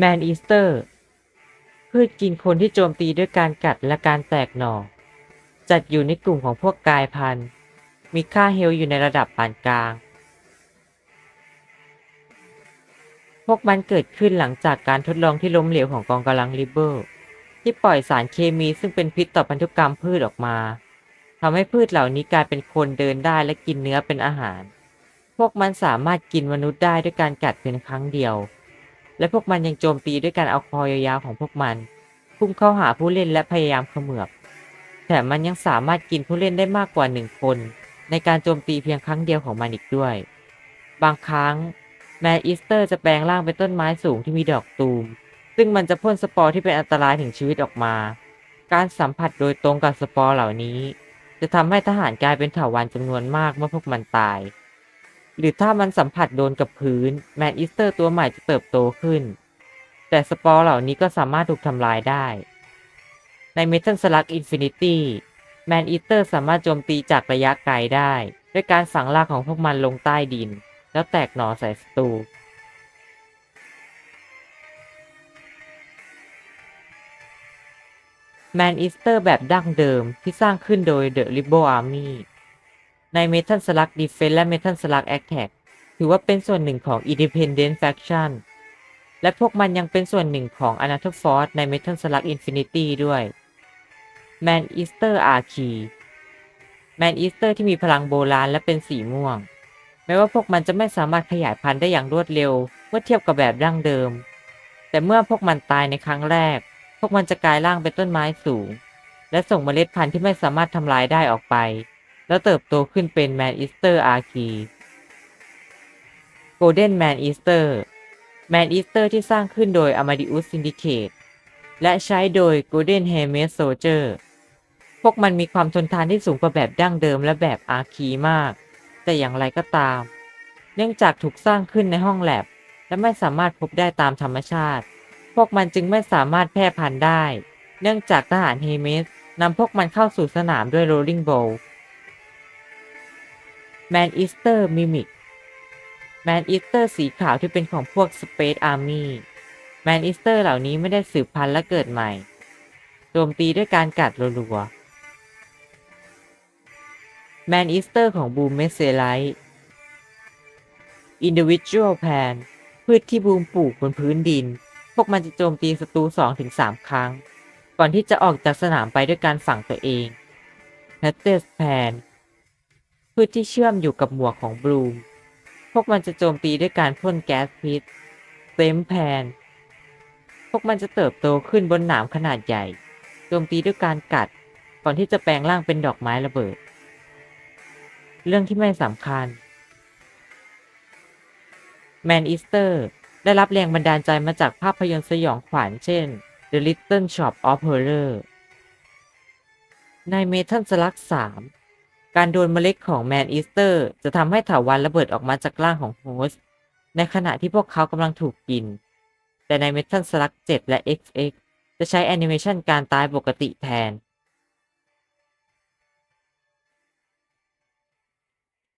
แมนอีสเตอร์ พืชกินคนที่โจมตีด้วยการกัดและการแตกหน่อ จัดอยู่ในกลุ่มของพวกกายพันธุ์ มีค่าเฮลอยู่ในระดับปานกลาง พวกมันเกิดขึ้นหลังจากการทดลองที่ล้มเหลวของกองกำลังริเบอร์ ที่ปล่อยสารเคมีซึ่งเป็นพิษต่อพันธุกรรมพืชออกมาทำให้พืชเหล่านี้กลายเป็นคนเดินได้และกินเนื้อเป็นอาหาร พวกมันสามารถกินมนุษย์ได้ด้วยการกัดเพียงครั้งเดียว และพวกมันยังโจมตีด้วยการเอาคอยยาวๆของพวกมัน พุ่งเข้าหาผู้เล่นและพยายามเขมือบแถมมันยังสามารถกินผู้เล่นได้มากกว่าหนึ่งคน ในการโจมตีเพียงครั้งเดียวของมันอีกด้วย บางครั้ง แมอีสเตอร์จะแปลงร่างเป็นต้นไม้สูงที่มีดอกตูม ซึ่งมันจะพ่นสปอร์ที่เป็นอันตรายถึงชีวิตออกมา การสัมผัสโดยตรงกับสปอร์เหล่านี้ จะทำให้ทหารกลายเป็นเถาวัลย์จำนวนมากเมื่อพวกมันตาย หรือถ้ามันสัมผัสโดนกับพื้น แมนอีสเตอร์ตัวใหม่จะเติบโตขึ้น แต่สปอร์เหล่านี้ก็สามารถถูกทำลายได้ ในเมทัลสลักอินฟินิตี้แมนอีเตอร์สามารถโจมตีจากระยะไกลได้ ด้วยการฝังรากของพวกมันลงใต้ดิน แล้วแตกหน่อใส่ศัตรูแมนอีสเตอร์แบบดั้งเดิมที่สร้างขึ้นโดย The r i b o Army ใน Metal Slug Defense และ Metal Slug Attack ถือว่าเป็นส่วนหนึ่งของ Independent Faction และพวกมันยังเป็นส่วนหนึ่งของ Another Force ใน Metal Slug Infinity ด้วย Man Eater Archie Man Eater ที่มีพลังโบราณและเป็นสีม่วง แม้ว่าพวกมันจะไม่สามารถขยายพันธุ์ได้อย่างรวดเร็ว เมื่อเทียบกับแบบดั้งเดิม แต่เมื่อพวกมันตายในครั้งแรก พวกมันจะกลายร่างเป็นต้นไม้สูง และส่งเมล็ดพันธุ์ที่ไม่สามารถทำลายได้ออกไป แล้เติบโตขึ้นเป็นแมนอีสเตอร์อาร์คีโกลเด้นแมนอีสเตอร์แมนอีสเตอร์ที่สร้างขึ้นโดย Amadeus Syndicate และใช้โดย Golden Helmet Soldier พวกมันมีความทนทานที่สูงกว่าแบบดั้งเดิมและแบบอาร์คีมาก แต่อย่างไรก็ตาม เนื่องจากถูกสร้างขึ้นในห้องแลบ และไม่สามารถพบได้ตามธรรมชาติ พวกมันจึงไม่สามารถแพร่พันธุ์ได้ เนื่องจากทหารเฮเมสนำพวกมันเข้าสู่สนามด้วย Rolling Bowl แมนอีสเตอร์มิมิกแมนอีสเตอร์สีขาวที่เป็นของพวก Space Army แมนอีสเตอร์เหล่านี้ไม่ได้สืบพันธุ์และเกิดใหม่โจมตีด้วยการกัดรัวๆแมนอีสเตอร์ของบูมเมสเซไลท์ Individual Plan พืชที่บูมปลูกบนพื้นดิน พวกมันจะโจมตีศัตรู2-3 ครั้ง ก่อนที่จะออกจากสนามไปด้วยการฝังตัวเอง n a t e s Plan พื พืชที่เชื่อมอยู่กับหมวกของบลูมพวกมันจะโจมตีด้วยการพ่นแก๊สพิษเซมแพน พวกมันจะเติบโตขึ้นบนหนามขนาดใหญ่ โจมตีด้วยการกัด ก่อนที่จะแปลงร่างเป็นดอกไม้ระเบิด เรื่องที่ไม่สำคัญ แมนอีสเตอร์ได้รับแรงบันดาลใจมาจากภาพยนตร์สยองขวัญเช่น The Little Shop of Horror ใน Metal Slug 3 การโดนเมล็ดของแมนอีสเตอร์ จะทำให้ถาวันระเบิดออกมาจากร่างของโฮสต์ในขณะที่พวกเขากำลังถูกกิน แต่ใน Metal Slug 7และ XX จะใช้แอนิเมชันการตายปกติแทน